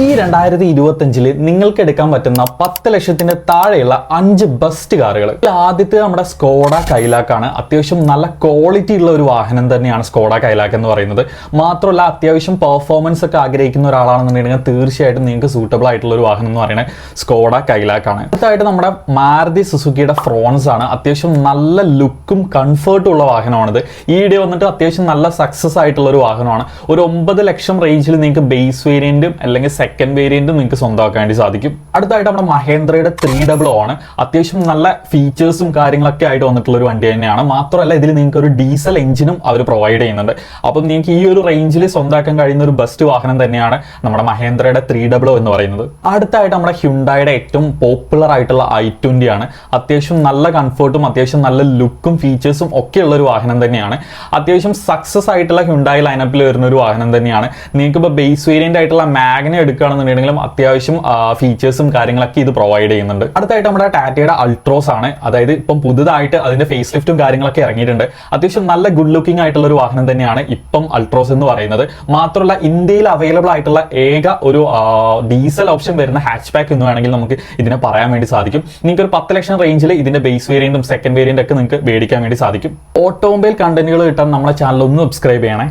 ഈ രണ്ടായിരത്തി ഇരുപത്തഞ്ചിൽ നിങ്ങൾക്ക് എടുക്കാൻ പറ്റുന്ന പത്ത് ലക്ഷത്തിന് താഴെയുള്ള അഞ്ച് ബെസ്റ്റ് കാറുകൾ. ആദ്യത്തെ നമ്മുടെ സ്കോഡ കൈലാക്കാണ് അത്യാവശ്യം നല്ല ക്വാളിറ്റി ഉള്ള ഒരു വാഹനം തന്നെയാണ് സ്കോഡ കൈലാക്ക് എന്ന് പറയുന്നത്. മാത്രമല്ല അത്യാവശ്യം പെർഫോമൻസ് ഒക്കെ ആഗ്രഹിക്കുന്ന ഒരാളാണെന്നുണ്ടെങ്കിൽ തീർച്ചയായിട്ടും നിങ്ങൾക്ക് സൂട്ടബിൾ ആയിട്ടുള്ള ഒരു വാഹനം എന്ന് പറയുന്നത് സ്കോഡ കൈലാക്കാണ് അടുത്തായിട്ട് നമ്മുടെ മാരുതി സുസുക്കിയുടെ ഫ്രോൺസ് ആണ്. അത്യാവശ്യം നല്ല ലുക്കും കംഫർട്ടും ഉള്ള വാഹനമാണിത്. ഈ വീഡിയോ വന്നിട്ട് അത്യാവശ്യം നല്ല സക്സസ് ആയിട്ടുള്ള ഒരു വാഹനമാണ്. ഒരു ഒമ്പത് ലക്ഷം റേഞ്ചിൽ നിങ്ങൾക്ക് ബേസ് വേരിയന്റും അല്ലെങ്കിൽ സെക്കൻഡ് വേരിയന്റും നിങ്ങൾക്ക് സ്വന്തമാക്കാൻ വേണ്ടി സാധിക്കും. അടുത്തായിട്ട് നമ്മുടെ മഹേന്ദ്രയുടെ ത്രീ ഡബിൾ ആണ്. അത്യാവശ്യം നല്ല ഫീച്ചേഴ്സും കാര്യങ്ങളൊക്കെ ആയിട്ട് വന്നിട്ടുള്ള ഒരു വണ്ടി തന്നെയാണ്. മാത്രമല്ല ഇതിൽ നിങ്ങൾക്ക് ഒരു ഡീസൽ എഞ്ചിനും അവർ പ്രൊവൈഡ് ചെയ്യുന്നുണ്ട്. അപ്പം നിങ്ങൾക്ക് ഈ ഒരു റേഞ്ചിൽ സ്വന്തമാക്കാൻ കഴിയുന്ന ഒരു ബെസ്റ്റ് വാഹനം തന്നെയാണ് നമ്മുടെ മഹേന്ദ്രയുടെ ത്രീ ഡബിൾ എന്ന് പറയുന്നത്. അടുത്തായിട്ട് നമ്മുടെ ഹ്യുണ്ടായുടെ ഏറ്റവും പോപ്പുലർ ആയിട്ടുള്ള ഐ ട്വന്റി ആണ്. അത്യാവശ്യം നല്ല കംഫർട്ടും അത്യാവശ്യം നല്ല ലുക്കും ഫീച്ചേഴ്സും ഒക്കെ ഉള്ള ഒരു വാഹനം തന്നെയാണ്. അത്യാവശ്യം സക്സസ് ആയിട്ടുള്ള ഹ്യുണ്ടായി ലൈനപ്പിൽ വരുന്ന ഒരു വാഹനം തന്നെയാണ്. നിങ്ങൾക്ക് ഇപ്പോൾ ബേസ് വേരിയന്റ് ആയിട്ടുള്ള മാഗ്ന എടുക്കുകയാണെന്നുണ്ടെങ്കിലും അത്യാവശ്യം ഫീച്ചേഴ്സും കാര്യങ്ങളൊക്കെ ഇത് പ്രൊവൈഡ് ചെയ്യുന്നുണ്ട്. അടുത്തായിട്ട് നമ്മുടെ ടാറ്റയുടെ അൾട്രോസ് ആണ്. അതായത് ഇപ്പം പുതുതായിട്ട് അതിന്റെ ഫേസ് ലിഫ്റ്റും കാര്യങ്ങളൊക്കെ ഇറങ്ങിയിട്ടുണ്ട്. അത്യാവശ്യം നല്ല ഗുഡ് ലുക്കിംഗ് ആയിട്ടുള്ള ഒരു വാഹനം തന്നെയാണ് ഇപ്പം അൾട്രോസ് എന്ന് പറയുന്നത്. മാത്രമല്ല ഇന്ത്യയിൽ അവൈലബിൾ ആയിട്ടുള്ള ഏക ഒരു ഡീസൽ ഓപ്ഷൻ വരുന്ന ഹാച്ച് പാക്ക് എന്ന് വേണമെങ്കിൽ നമുക്ക് ഇതിനെ പറയാൻ വേണ്ടി സാധിക്കും. നിങ്ങൾക്ക് ഒരു പത്ത് ലക്ഷം റേഞ്ചിൽ ഇതിന്റെ ബേസ് വേരിയന്റും സെക്കൻഡ് വേരിയന്റ് ഒക്കെ നിങ്ങൾക്ക് മേടിക്കാൻ വേണ്ടി സാധിക്കും. ഓട്ടോമൊബൈൽ കണ്ടന്റുകൾ കിട്ടാൻ നമ്മുടെ ചാനൽ ഒന്ന് സബ്സ്ക്രൈബ് ചെയ്യണേ.